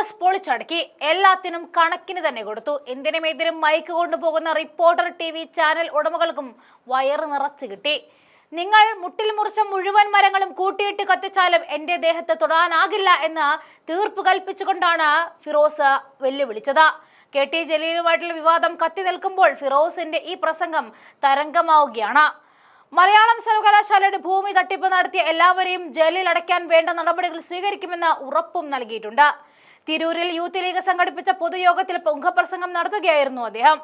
ഫിറോസ് പൊളിച്ചടക്കി എല്ലാത്തിനും കണക്കിന് തന്നെ കൊടുത്തു. എന്തിനും ഏതിനും മൈക്ക് കൊണ്ടുപോകുന്ന റിപ്പോർട്ടർ ടി വി ചാനൽ ഉടമകൾക്കും വയറ് നിറച്ചു കിട്ടി. നിങ്ങൾ മുട്ടിൽ മുറിച്ച മുഴുവൻ മരങ്ങളും കൂട്ടിയിട്ട് കത്തിച്ചാലും എന്റെ ദേഹത്ത് തൊടാനാകില്ല എന്ന് തീർപ്പ് കൽപ്പിച്ചുകൊണ്ടാണ് ഫിറോസ് വെല്ലുവിളിച്ചത്. കെ ടി ജലീലുമായിട്ടുള്ള വിവാദം കത്തി നിൽക്കുമ്പോൾ ഫിറോസിന്റെ ഈ പ്രസംഗം തരംഗമാവുകയാണ്. മലയാളം സർവകലാശാലയുടെ ഭൂമി തട്ടിപ്പ് നടത്തിയ എല്ലാവരെയും ജയിലിൽ അടയ്ക്കാൻ വേണ്ട നടപടികൾ സ്വീകരിക്കുമെന്ന് ഉറപ്പും നൽകിയിട്ടുണ്ട്. തിരൂരിൽ യൂത്ത് ലീഗ് സംഘടിപ്പിച്ച പൊതുയോഗത്തിൽ പൊങ്കപ്രസംഗം നടത്തുകയായിരുന്നു അദ്ദേഹം.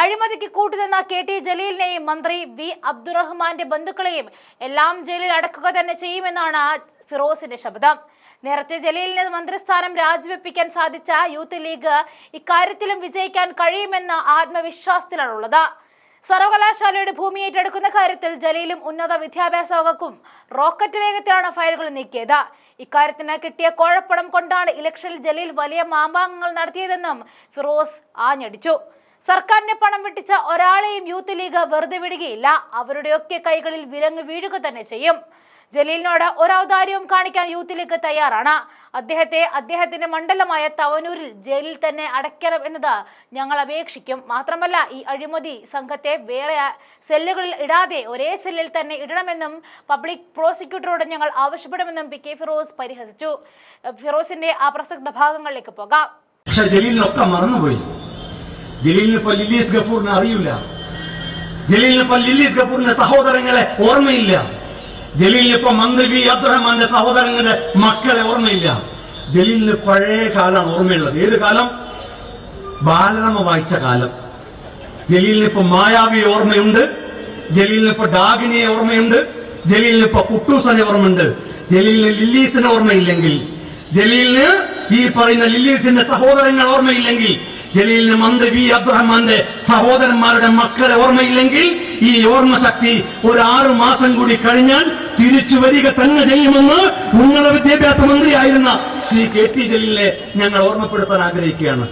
അഴിമതിക്ക് കൂട്ടുനിന്ന കെ ടി ജലീലിനെയും മന്ത്രി വി അബ്ദുറഹ്മാന്റെ ബന്ധുക്കളെയും എല്ലാം ജയിലിൽ അടക്കുക തന്നെ ചെയ്യുമെന്നാണ് ഫിറോസിന്റെ ശബ്ദം. നേരത്തെ ജലീലിന് മന്ത്രിസ്ഥാനം രാജിവെപ്പിക്കാൻ സാധിച്ച യൂത്ത് ലീഗ് ഇക്കാര്യത്തിലും വിജയിക്കാൻ കഴിയുമെന്ന ആത്മവിശ്വാസത്തിലാണുള്ളത്. സർവകലാശാലയുടെ ഭൂമി ഏറ്റെടുക്കുന്ന കാര്യത്തിൽ ജലീലും ഉന്നത വിദ്യാഭ്യാസ വകുപ്പും റോക്കറ്റ് വേഗത്തിലാണ് ഫയലുകൾ നീക്കിയത്. ഇക്കാര്യത്തിന് കിട്ടിയ കോഴപ്പണം കൊണ്ടാണ് ഇലക്ഷനിൽ ജലീൽ വലിയ മാമ്പാങ്ങങ്ങൾ നടത്തിയതെന്നും ഫിറോസ് ആഞ്ഞടിച്ചു. സർക്കാരിന്റെ പണം വെട്ടിച്ച ഒരാളെയും യൂത്ത് ലീഗ് വെറുതെ വിടുകയില്ല. അവരുടെയൊക്കെ കൈകളിൽ വിലങ്ങ് വീഴുക തന്നെ ചെയ്യും. ജലീലിനോട് ഒരു ഒരൗദാര്യവും കാണിക്കാൻ യൂത്ത് ലീഗ് തയ്യാറാണ്. അദ്ദേഹത്തെ അദ്ദേഹത്തിന്റെ മണ്ഡലമായ തവനൂരിൽ ജയിലിൽ തന്നെ അടയ്ക്കണം എന്നത് ഞങ്ങൾ അപേക്ഷിക്കും. മാത്രമല്ല ഈ അഴിമതി സംഘത്തെ വേറെ സെല്ലുകളിൽ ഇടാതെ ഒരേ സെല്ലിൽ തന്നെ ഇടണമെന്നും പബ്ലിക് പ്രോസിക്യൂട്ടറോട് ഞങ്ങൾ ആവശ്യപ്പെടുമെന്നും പി കെ ഫിറോസ് പരിഹസിച്ചു. ഫിറോസിന്റെ ആ പ്രസക്ത ഭാഗങ്ങളിലേക്ക് പോകാം. പക്ഷെ ജലീലിനൊക്കെ മറന്നുപോയി. ജലീലിന് ഇപ്പൊ ലില്ലീസ് ഗഫൂറിനെ അറിയില്ല. ജലീലിന് ഇപ്പൊ ലില്ലീസ് ഗഫൂറിന്റെ സഹോദരങ്ങളെ ഓർമ്മയില്ല. ജലീലിന് ഇപ്പൊ മന്ത്രി വി അബ്ദുറഹ്മാന്റെ സഹോദരങ്ങളുടെ മക്കളെ ഓർമ്മയില്ല. ജലീലിന് പഴയ കാലമാണ് ഓർമ്മയുള്ളത്. ഏത് കാലം? ബാലരമ വായിച്ച കാലം. ജലീലിന് ഇപ്പൊ മായാവി ഓർമ്മയുണ്ട്. ജലീലിന് ഇപ്പൊ ഡാഗിനിയെ ഓർമ്മയുണ്ട്. ജലീലിന് ഇപ്പൊ കുട്ടൂസനെ ഓർമ്മയുണ്ട്. ജലീലിന് ലില്ലീസിനെ ഓർമ്മയില്ലെങ്കിൽ ജലീലിന് ഈ പറയുന്ന ലില്ലീസിന്റെ സഹോദരങ്ങൾ ഓർമ്മയില്ലെങ്കിൽ ജലീലിന് മന്ത്രി വി അബ്ദുറഹ്മാന്റെ സഹോദരന്മാരുടെ മക്കളെ ഓർമ്മയില്ലെങ്കിൽ ഈ ഓർമ്മശക്തി ഒരു ആറു മാസം കൂടി കഴിഞ്ഞാൽ തിരിച്ചു വരിക തന്നെ ചെയ്യുമെന്ന് ഉന്നത വിദ്യാഭ്യാസ മന്ത്രിയായിരുന്ന ശ്രീ കെ ടി ജലീലിനെ ഞങ്ങൾ ഓർമ്മപ്പെടുത്താൻ ആഗ്രഹിക്കുകയാണ്.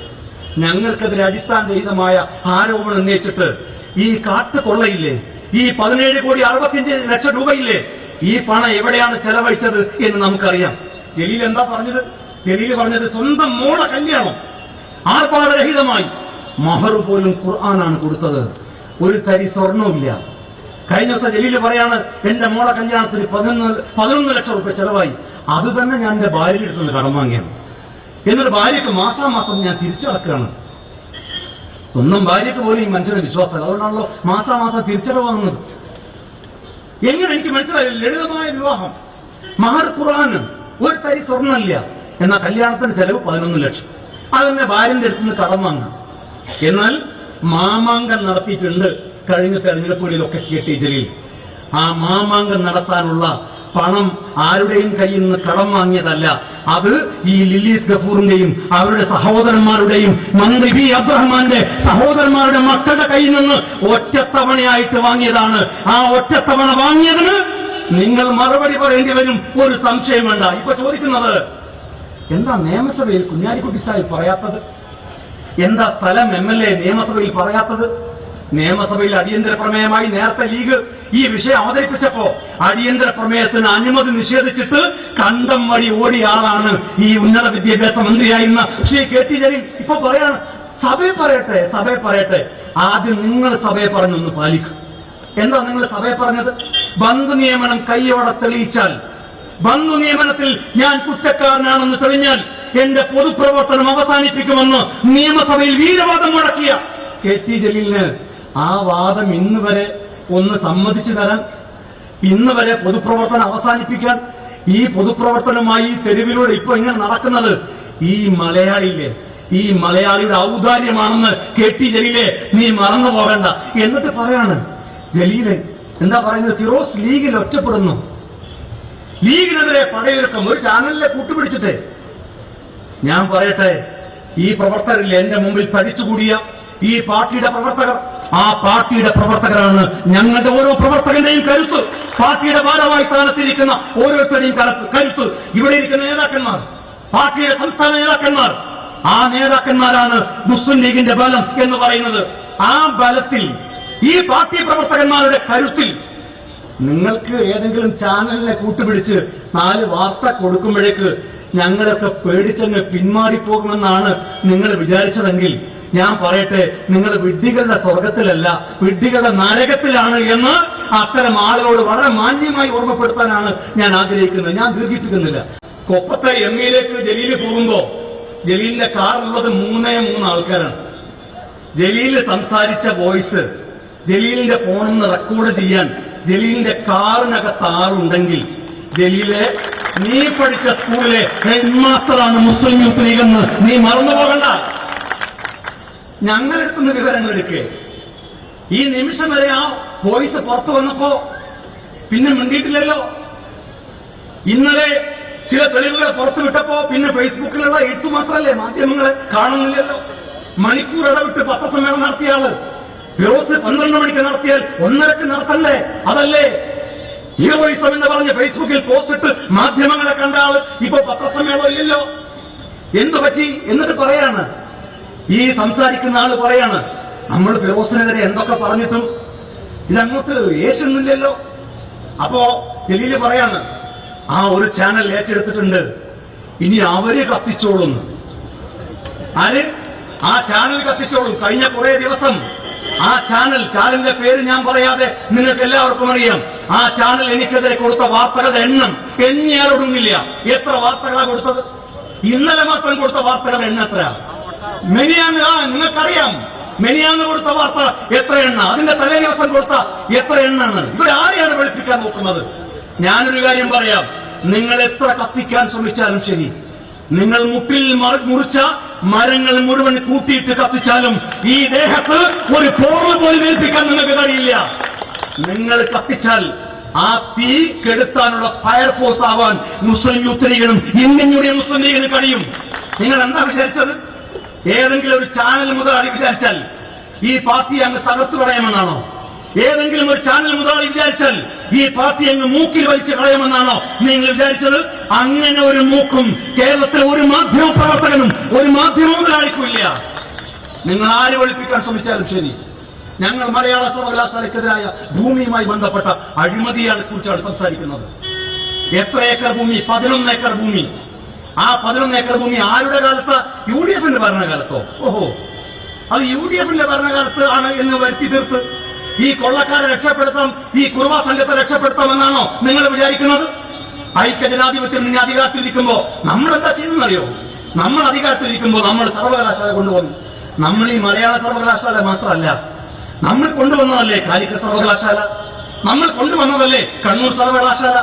ഞങ്ങൾക്കെതിരെ അടിസ്ഥാനരഹിതമായ ആരോപണം ഉന്നയിച്ചിട്ട് ഈ കാട്ട് കൊള്ളയില്ലേ? ഈ പതിനേഴ് കോടി അറുപത്തിയഞ്ച് ലക്ഷം രൂപയില്ലേ? ഈ പണം എവിടെയാണ് ചെലവഴിച്ചത് എന്ന് നമുക്കറിയാം. ജലീൽ എന്താ പറഞ്ഞത്? ജലീൽ പറഞ്ഞത് സ്വന്തം മോളെ കല്യാണം ആർപ്പാടരഹിതമായി. മഹർ പോലും ഖുർആനാണ് കൊടുത്തത്. ഒരു തരി സ്വർണവുമില്ല. കഴിഞ്ഞ ദിവസം ജലീൽ പറയാണ് എന്റെ മോളെ കല്യാണത്തിന് പതിനൊന്ന് പതിനൊന്ന് ലക്ഷം റുപ്യ ചെലവായി. അത് തന്നെ ഞാൻ എന്റെ ഭാര്യയുടെ അടുത്ത് നിന്ന് കടം വാങ്ങിയാണ്. എന്നിട്ട് ഭാര്യക്ക് മാസാമാസം ഞാൻ തിരിച്ചടക്കുകയാണ് സ്വന്തം ഭാര്യക്ക് പോലും ഈ മനുഷ്യന് വിശ്വാസമല്ല. അതുകൊണ്ടാണല്ലോ മാസാ മാസം തിരിച്ചടവ് വാങ്ങുന്നത് എങ്ങനെ എനിക്ക് മനസ്സിലായി ലളിതമായ വിവാഹം. മഹർ ഖുറാന് ഒരു തരി സ്വർണമില്ല. എന്നാൽ കല്യാണത്തിന് ചെലവ് പതിനൊന്ന് ലക്ഷം. അതെന്നെ ഭാര്യന്റെ അടുത്ത് നിന്ന് കടം വാങ്ങാം എന്നാൽ മാമാങ്കം നടത്തിയിട്ടുണ്ട്. കഴിഞ്ഞ തെരഞ്ഞെടുപ്പുകളിലൊക്കെ കിട്ടി ജലീൽ ആ മാമാങ്കം നടത്താനുള്ള പണം ആരുടെയും കയ്യിൽ നിന്ന് കടം വാങ്ങിയതല്ല. അത് ഈ ലില്ലീസ് ഗഫൂറിന്റെയും അവരുടെ സഹോദരന്മാരുടെയും മന്ത്രി ബി അബ്ദുറഹ്മാന്റെ സഹോദരന്മാരുടെ മക്കളുടെ കയ്യിൽ നിന്ന് ഒറ്റത്തവണയായിട്ട് വാങ്ങിയതാണ്. ആ ഒറ്റത്തവണ വാങ്ങിയതിന് നിങ്ങൾ മറുപടി പറയേണ്ടി വരും. ഒരു സംശയം വേണ്ട. ഇപ്പൊ ചോദിക്കുന്നത് എന്താ നിയമസഭയിൽ കുഞ്ഞാലിക്കുട്ടി സാഹിബ് പറയാത്തത്? എന്താ സ്ഥലം എം എൽ എ നിയമസഭയിൽ പറയാത്തത്? നിയമസഭയിൽ അടിയന്തര പ്രമേയമായി നേരത്തെ ലീഗ് ഈ വിഷയം അവതരിപ്പിച്ചപ്പോ അടിയന്തര പ്രമേയത്തിന് അനുമതി നിഷേധിച്ചിട്ട് കണ്ടം വഴി ഓടിയ ആളാണ് ഈ ഉന്നത വിദ്യാഭ്യാസ മന്ത്രിയായിരുന്ന ശ്രീ കെ ടി ജലീൽ. ഇപ്പൊ പറയാണ് സഭയെ പറയട്ടെ സഭയെ പറയട്ടെ. ആദ്യം നിങ്ങൾ സഭയെ പറഞ്ഞൊന്ന് പാലിക്കും. എന്താ നിങ്ങൾ സഭയെ പറഞ്ഞത്? ബന്ധു നിയമനം കൈയോടെ തെളിയിച്ചാൽ. ബന്ധു നിയമനത്തിൽ ഞാൻ കുറ്റക്കാരനാണെന്ന് തെളിഞ്ഞാൽ എന്റെ പൊതുപ്രവർത്തനം അവസാനിപ്പിക്കുമെന്ന് നിയമസഭയിൽ വീരവാദം മുടക്കിയ കെ ടി ജലീലിന് ആ വാദം ഇന്ന് വരെ ഒന്ന് സമ്മതിച്ചു തരാൻ ഇന്ന് വരെ പൊതുപ്രവർത്തനം അവസാനിപ്പിക്കാൻ ഈ പൊതുപ്രവർത്തനമായി തെരുവിലൂടെ ഇപ്പൊ ഇങ്ങനെ നടക്കുന്നത് ഈ മലയാളിയിലെ ഈ മലയാളിയുടെ ഔദാര്യമാണെന്ന് കെ ടി ജലീലെ നീ മറന്നു പോകണ്ട. എന്നിട്ട് പറയാണ് ജലീലെ. എന്താ പറയുന്നത്? ഫിറോസ് ലീഗിൽ ഒറ്റപ്പെടുന്നു. ലീഗിനെതിരെ പടയൊരുക്കം. ഒരു ചാനലിലെ കൂട്ടുപിടിച്ചിട്ട്. ഞാൻ പറയട്ടെ ഈ പ്രവർത്തകരിൽ എന്റെ മുമ്പിൽ തടിച്ചുകൂടിയ ഈ പാർട്ടിയുടെ പ്രവർത്തകർ. ആ പാർട്ടിയുടെ പ്രവർത്തകരാണ് ഞങ്ങളുടെ ഓരോ പ്രവർത്തകന്റെയും കരുത്ത്. പാർട്ടിയുടെ ഭാരവാഹി സ്ഥാനത്തിരിക്കുന്ന ഓരോരുത്തരുടെയും കരുത്ത്. ഇവിടെ ഇരിക്കുന്ന നേതാക്കന്മാർ പാർട്ടിയുടെ സംസ്ഥാന നേതാക്കന്മാർ. ആ നേതാക്കന്മാരാണ് മുസ്ലിം ലീഗിന്റെ ബലം എന്ന് പറയുന്നത്. ആ ബലത്തിൽ ഈ പാർട്ടി പ്രവർത്തകന്മാരുടെ കരുത്തിൽ നിങ്ങൾക്ക് ഏതെങ്കിലും ചാനലിനെ കൂട്ടുപിടിച്ച് നാല് വാർത്ത കൊടുക്കുമ്പോഴേക്ക് ഞങ്ങളൊക്കെ പേടിച്ചങ്ങ് പിന്മാറിപ്പോകുമെന്നാണ് നിങ്ങൾ വിചാരിച്ചതെങ്കിൽ ഞാൻ പറയട്ടെ നിങ്ങൾ വിഡ്ഢികളുടെ സ്വർഗത്തിലല്ല വിഡ്ഢികളുടെ നരകത്തിലാണ് എന്ന് അത്തരം ആളുകളോട് വളരെ മാന്യമായി ഓർമ്മപ്പെടുത്താനാണ് ഞാൻ ആഗ്രഹിക്കുന്നത്. ഞാൻ ദീർഘിപ്പിക്കുന്നില്ല. കൊപ്പത്തെ എം ഇയിലേക്ക് ജലീൽ പോകുമ്പോ ജലീലിന്റെ കാറുള്ളത് മൂന്നേ മൂന്ന് ആൾക്കാരാണ്. ജലീൽ സംസാരിച്ച വോയിസ് ജലീലിന്റെ ഫോണിൽ നിന്ന് റെക്കോർഡ് ചെയ്യാൻ ജലീലിന്റെ കാറിനകത്ത് ആളുണ്ടെങ്കിൽ ജലീലെ നീ പഠിച്ച സ്കൂളിലെ ഹെഡ് മാസ്റ്ററാണ് മുസ്ലിം യൂത്ത് ലീഗ് എന്ന് നീ മറന്നു പോകണ്ട ഞങ്ങൾ എടുക്കുന്ന വിവരങ്ങൾ എടുക്കേ. ഈ നിമിഷം വരെ ആ വോയിസ് പുറത്തു വന്നപ്പോ പിന്നെ മിണ്ടിയിട്ടില്ലല്ലോ. ഇന്നലെ ചില തെളിവുകൾ പുറത്തുവിട്ടപ്പോ പിന്നെ ഫേസ്ബുക്കിലുള്ള എഴുത്തു മാത്രമല്ലേ മാധ്യമങ്ങളെ കാണുന്നില്ലല്ലോ. മണിക്കൂർ ഇടവിട്ട് പത്രസമ്മേളനം നടത്തിയ ആൾ ഫിറോസ് പന്ത്രണ്ട് മണിക്ക് നടത്തിയാൽ ഒന്നരക്ക് നടത്തണ്ടേ? അതല്ലേ? ഹീറോയിസം എന്ന് പറഞ്ഞ് ഫേസ്ബുക്കിൽ പോസ്റ്റ് ഇട്ട് മാധ്യമങ്ങളെ കണ്ട ആൾ ഇപ്പൊ പത്രസമ്മേളനം ഇല്ലല്ലോ. എന്തു പറ്റി എന്നിട്ട് പറയാണ്. ഈ സംസാരിക്കുന്ന ആൾ പറയാണ് നമ്മൾ ഫിറോസിനെതിരെ എന്തൊക്കെ പറഞ്ഞിട്ടും ഇതങ്ങോട്ട് യേശുന്നില്ലല്ലോ അപ്പോ ജലീൽ പറയാണ് ആ ഒരു ചാനൽ ഏറ്റെടുത്തിട്ടുണ്ട് ഇനി അവർ കത്തിച്ചോളുന്നു ആര്? ആ ചാനൽ കത്തിച്ചോളും. കഴിഞ്ഞ കുറെ ദിവസം ആ ചാനൽ ചാനലിന്റെ പേര് ഞാൻ പറയാതെ നിങ്ങൾക്ക് എല്ലാവർക്കും അറിയാം. ആ ചാനൽ എനിക്കെതിരെ കൊടുത്ത വാർത്തകളുടെ എണ്ണം എണ്ണിയാലൊടുങ്ങില്ല എത്ര വാർത്തകളാണ് കൊടുത്തത്? ഇന്നലെ മാത്രം കൊടുത്ത വാർത്തകളുടെ എണ്ണം എത്ര മെനിയാന്ന് ആ നിങ്ങൾക്കറിയാം. മെനിയാന്ന് കൊടുത്ത വാർത്ത എത്ര എണ്ണ? അതിന്റെ തലേ ദിവസം കൊടുത്ത എത്ര എണ്ണാണ്? ഇവരാരെയാണ് വെളുപ്പിക്കാൻ നോക്കുന്നത്? ഞാനൊരു കാര്യം പറയാം. നിങ്ങൾ എത്ര കത്തിക്കാൻ ശ്രമിച്ചാലും ശരി. നിങ്ങൾ മുട്ടിൽ മറ- മുറിച്ച മരങ്ങൾ മുഴുവൻ കൂട്ടിയിട്ട് കത്തിച്ചാലും ഈ ദേഹത്ത് ഒരു പോറ് പോലും ഏൽപ്പിക്കാൻ നിങ്ങൾക്ക് കഴിയില്ല. നിങ്ങൾ കത്തിച്ചാൽ ആ തീ കെടുത്താനുള്ള ഫയർഫോഴ്സ് ആവാൻ മുസ്ലിം യൂത്ത് ലീഗിനും ഇന്ത്യൻ യൂണിയൻ മുസ്ലിം ലീഗിനും കഴിയും. നിങ്ങൾ എന്താ വിചാരിച്ചത്? ഏതെങ്കിലും ഒരു ചാനൽ മുതലാളി വിചാരിച്ചാൽ ഈ പാർട്ടി അങ്ങ് തകർത്തു കളയാമെന്നാണോ? ഏതെങ്കിലും ഒരു ചാനൽ മുതലാളി വിചാരിച്ചാൽ ഈ പാർട്ടി അങ്ങ് മൂക്കിൽ വലിച്ചു കളയുമെന്നാണോ നിങ്ങൾ വിചാരിച്ചത്? അങ്ങനെ ഒരു മൂക്കും കേരളത്തിലെ ഒരു മാധ്യമ പ്രവർത്തകനും ഒരു മാധ്യമ മുതലാളിക്കും ഇല്ല. നിങ്ങൾ ആരെ ഒളിപ്പിക്കാൻ ശ്രമിച്ചാലും ശരി. ഞങ്ങൾ മലയാള സർവകലാശാലയ്ക്കെതിരായ ഭൂമിയുമായി ബന്ധപ്പെട്ട അഴിമതിയെ കുറിച്ചാണ് സംസാരിക്കുന്നത്. എത്ര ഏക്കർ ഭൂമി? പതിനൊന്ന് ഏക്കർ ഭൂമി. ആ പതിനൊന്ന് ഏക്കർ ഭൂമി ആരുടെ കാലത്ത്? യു ഡി എഫിന്റെ ഭരണകാലത്തോ? ഓഹോ. അത് യു ഡി എഫിന്റെ ഭരണകാലത്ത് ആണ് എന്ന് വരുത്തി തീർത്ത്. ഈ കൊള്ളക്കാരെ രക്ഷപ്പെടുത്താം ഈ കുറുവ സംഘത്തെ രക്ഷപ്പെടുത്താമെന്നാണോ നിങ്ങൾ വിചാരിക്കുന്നത്? ഐക്യ ജനാധിപത്യം ഇനി അധികാരത്തിലിരിക്കുമ്പോ നമ്മൾ എന്താ ചെയ്തെന്നറിയോ നമ്മൾ അധികാരത്തിലിരിക്കുമ്പോ നമ്മൾ സർവകലാശാല കൊണ്ടുവന്നു. നമ്മൾ ഈ മലയാള സർവകലാശാല മാത്രമല്ല നമ്മൾ കൊണ്ടുവന്നതല്ലേ കാലിക്കറ്റ് സർവകലാശാല? നമ്മൾ കൊണ്ടുവന്നതല്ലേ കണ്ണൂർ സർവകലാശാല?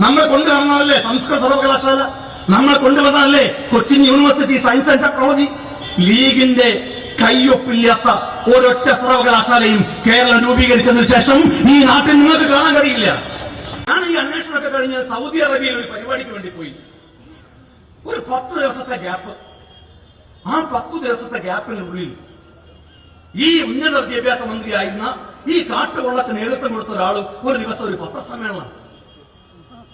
നമ്മൾ കൊണ്ടുവന്നതല്ലേ സംസ്കൃത സർവകലാശാല? നമ്മൾ കൊണ്ടുവന്നതല്ലേ Cochin university science and technology? ലീഗിന്റെ കയ്യൊപ്പില്ലാത്ത ഒരൊറ്റ സർവകലാശാലയും കേരളം രൂപീകരിച്ചതിന് ശേഷം ഈ നാട്ടിൽ നിങ്ങൾക്ക് കാണാൻ കഴിയില്ല. ഞാൻ ഈ അന്വേഷണമൊക്കെ കഴിഞ്ഞ് സൗദി അറേബ്യയിൽ ഒരു പരിപാടിക്ക് വേണ്ടി പോയി. ഒരു പത്ത് ദിവസത്തെ ഗ്യാപ്പ്. ആ പത്ത് ദിവസത്തെ ഗ്യാപ്പിനുള്ളിൽ ഈ ഉന്നത വിദ്യാഭ്യാസ മന്ത്രിയായിരുന്ന ഈ കാട്ടുവള്ളത്തിന് നേതൃത്വം കൊടുത്ത ഒരാൾ ഒരു ദിവസം ഒരു പത്രസമ്മേളനം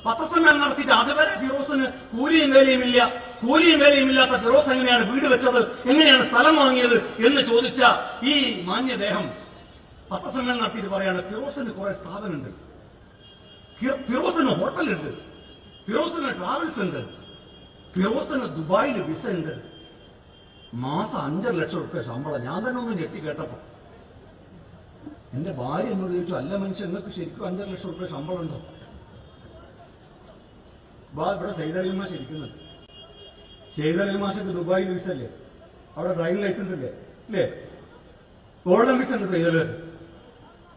പത്രസമ്മേളനം നടത്തിയിട്ട് അതുവരെ ഫിറോസിന് കൂലിയും വേലയും ഇല്ല കൂലിയും വേലയും ഇല്ലാത്ത ഫിറോസ് എങ്ങനെയാണ് വീട് വെച്ചത്? എങ്ങനെയാണ് സ്ഥലം വാങ്ങിയത് എന്ന് ചോദിച്ച ഈ മാന്യദേഹം പത്രസമ്മേളനം നടത്തിയിട്ട് പറയാണ് ഫിറോസിന് കുറെ സ്ഥാപനമുണ്ട്. ഫിറോസിന് ഹോട്ടലുണ്ട്. ഫിറോസിന് ട്രാവൽസ് ഉണ്ട്. ഫിറോസിന് ദുബായിൽ വിസ ഉണ്ട്. മാസം അഞ്ചര ലക്ഷം റുപ്യ ശമ്പളം. ഞാൻ തന്നെ ഒന്ന് ഞെട്ടി കേട്ടപ്പോ. എന്റെ ഭാര്യ എന്നോട് ചോദിച്ചു അല്ല മനുഷ്യ നിങ്ങൾക്ക് ശരിക്കും അഞ്ചര ലക്ഷം റുപ്യ ശമ്പളം ഉണ്ടോ? ഇവിടെ സൈതലി മാഷ് ഇരിക്കുന്നുണ്ട് സൈതലി മാഷക്ക് ദുബായിൽ വിസ അല്ലേ അവിടെ ഡ്രൈവിംഗ് ലൈസൻസ് ഇല്ലേ? ഇല്ലേ? ഗോൾഡൻ വിസ ഉണ്ട് സൈതലി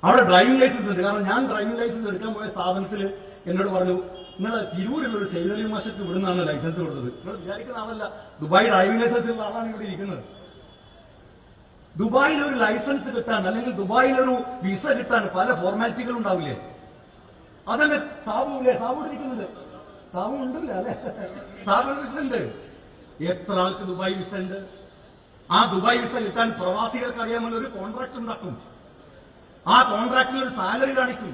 അവിടെ ഡ്രൈവിംഗ് ലൈസൻസ് ഉണ്ട്. കാരണം ഞാൻ ഡ്രൈവിംഗ് ലൈസൻസ് എടുക്കാൻ പോയ സ്ഥാപനത്തിൽ എന്നോട് പറഞ്ഞു നിങ്ങളെ തിരൂരുള്ള ഒരു സൈതലി മാഷക്ക് ഇവിടുന്നാണ് ലൈസൻസ് കൊടുത്തത്. നിങ്ങൾ വിചാരിക്കുന്ന ആളല്ല. ദുബായ് ഡ്രൈവിംഗ് ലൈസൻസ് ഉള്ള ആളാണ് ഇവിടെ ഇരിക്കുന്നത്. ദുബായിൽ ഒരു ലൈസൻസ് കിട്ടാൻ അല്ലെങ്കിൽ ദുബായിൽ ഒരു വിസ കിട്ടാൻ പല ഫോർമാലിറ്റികൾ ഉണ്ടാവില്ലേ? അതന്നെ സാബു ഇല്ലേ? സാബു ഇരിക്കുന്നുണ്ട്. സാബു ഉണ്ടല്ല അല്ലെ വിസ ഉണ്ട്. എത്ര ആൾക്ക് ദുബായ് വിസ ഉണ്ട്? ആ ദുബായ് വിസ കിട്ടാൻ പ്രവാസികൾക്ക് അറിയാമല്ലോ ഒരു കോൺട്രാക്ട് ഉണ്ടാക്കും. ആ കോൺട്രാക്ടിൽ ഒരു സാലറി കാണിക്കും.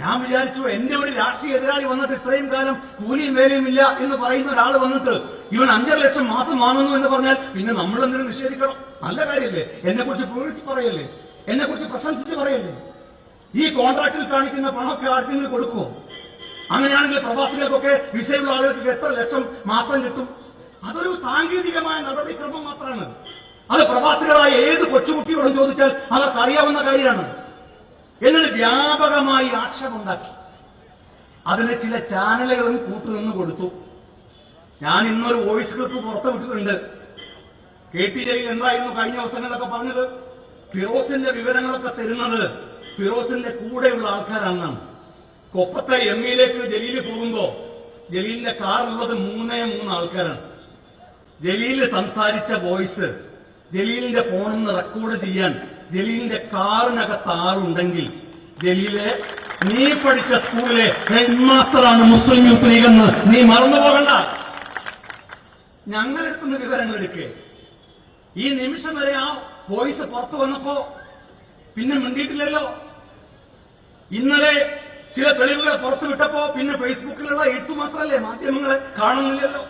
ഞാൻ വിചാരിച്ചു എന്റെ ഒരു രാഷ്ട്രീയ എതിരാളി വന്നിട്ട് ഇത്രയും കാലം കൂലിയും വേലയും ഇല്ല എന്ന് പറയുന്ന ഒരാൾ വന്നിട്ട് ഇവൻ അഞ്ചര ലക്ഷം മാസം വാങ്ങുന്നു എന്ന് പറഞ്ഞാൽ പിന്നെ നമ്മൾ എന്തിനും നിഷേധിക്കണം. നല്ല കാര്യമല്ലേ? എന്നെ കുറിച്ച് പുകഴ്ത്തി പറയല്ലേ? എന്നെ കുറിച്ച് പ്രശംസിച്ച് പറയല്ലേ? ഈ കോൺട്രാക്റ്റിൽ കാണിക്കുന്ന പണമൊക്കെ ആർക്കെങ്കിലും കൊടുക്കുമോ അങ്ങനെയാണെങ്കിൽ പ്രവാസികൾക്കൊക്കെ വിസയുള്ള ആളുകൾക്ക് എത്ര ലക്ഷം മാസം കിട്ടും? അതൊരു സാങ്കേതികമായ നടപടിക്രമം മാത്രമാണ്. അത് പ്രവാസികളായ ഏത് കൊച്ചുകുട്ടിയോടും ചോദിച്ചാൽ അവർക്ക് അറിയാവുന്ന കാര്യമാണ്. എന്നിട്ട് വ്യാപകമായി ആക്ഷേപമുണ്ടാക്കി. അതിന് ചില ചാനലുകളും കൂട്ടുനിന്ന് കൊടുത്തു. ഞാൻ ഇന്നൊരു വോയിസ് ക്ലിപ്പ് പുറത്തു വിട്ടിട്ടുണ്ട്. കെ ടി ജയിൽ എന്തായിരുന്നു കഴിഞ്ഞ അവസരങ്ങളിലൊക്കെ പറഞ്ഞത്? ഫിറോസിന്റെ വിവരങ്ങളൊക്കെ തരുന്നത് ഫിറോസിന്റെ കൂടെയുള്ള ആൾക്കാരാണെന്നാണ്. കൊപ്പത്തെ എം ഇയിലേക്ക് ജലീൽ പോകുമ്പോ ജലീലിന്റെ കാറുള്ളത് മൂന്നേ മൂന്ന് ആൾക്കാരാണ് ജലീൽ സംസാരിച്ച വോയിസ് ജലീലിന്റെ ഫോണിൽ റെക്കോർഡ് ചെയ്യാൻ ജലീലിന്റെ കാറിനകത്ത് ആളുണ്ടെങ്കിൽ ജലീലെ നീ പഠിച്ച സ്കൂളിലെ ഹെഡ് മാസ്റ്ററാണ് മുസ്ലിം യൂത്ത് ലീഗ് എന്ന് നീ മറന്നു പോകണ്ട. ഞങ്ങളെടുത്തുന്ന വിവരങ്ങൾ എടുക്കേ. ഈ നിമിഷം വരെ ആ വോയിസ് പുറത്തു വന്നപ്പോ പിന്നെ മിണ്ടിയിട്ടില്ലല്ലോ. ഇന്നലെ ചില തെളിവുകൾ പുറത്തു വിട്ടപ്പോ പിന്നെ ഫേസ്ബുക്കിലുള്ള എഴുത്തു മാത്രമല്ലേ മാധ്യമങ്ങളെ കാണുന്നില്ലല്ലോ?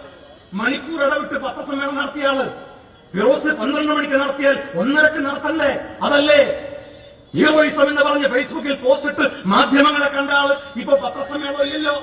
മണിക്കൂർ ഇടവിട്ട് പത്രസമ്മേളനം നടത്തിയ ആൾ ഫിറോസ് പന്ത്രണ്ട് മണിക്ക് നടത്തിയാൽ ഒന്നരക്ക് നടത്തണ്ടേ? അതല്ലേ? ഹീറോയിസം എന്ന് പറഞ്ഞ് ഫേസ്ബുക്കിൽ പോസ്റ്റ് ഇട്ട് മാധ്യമങ്ങളെ കണ്ട ആൾ ഇപ്പൊ പത്രസമ്മേളനം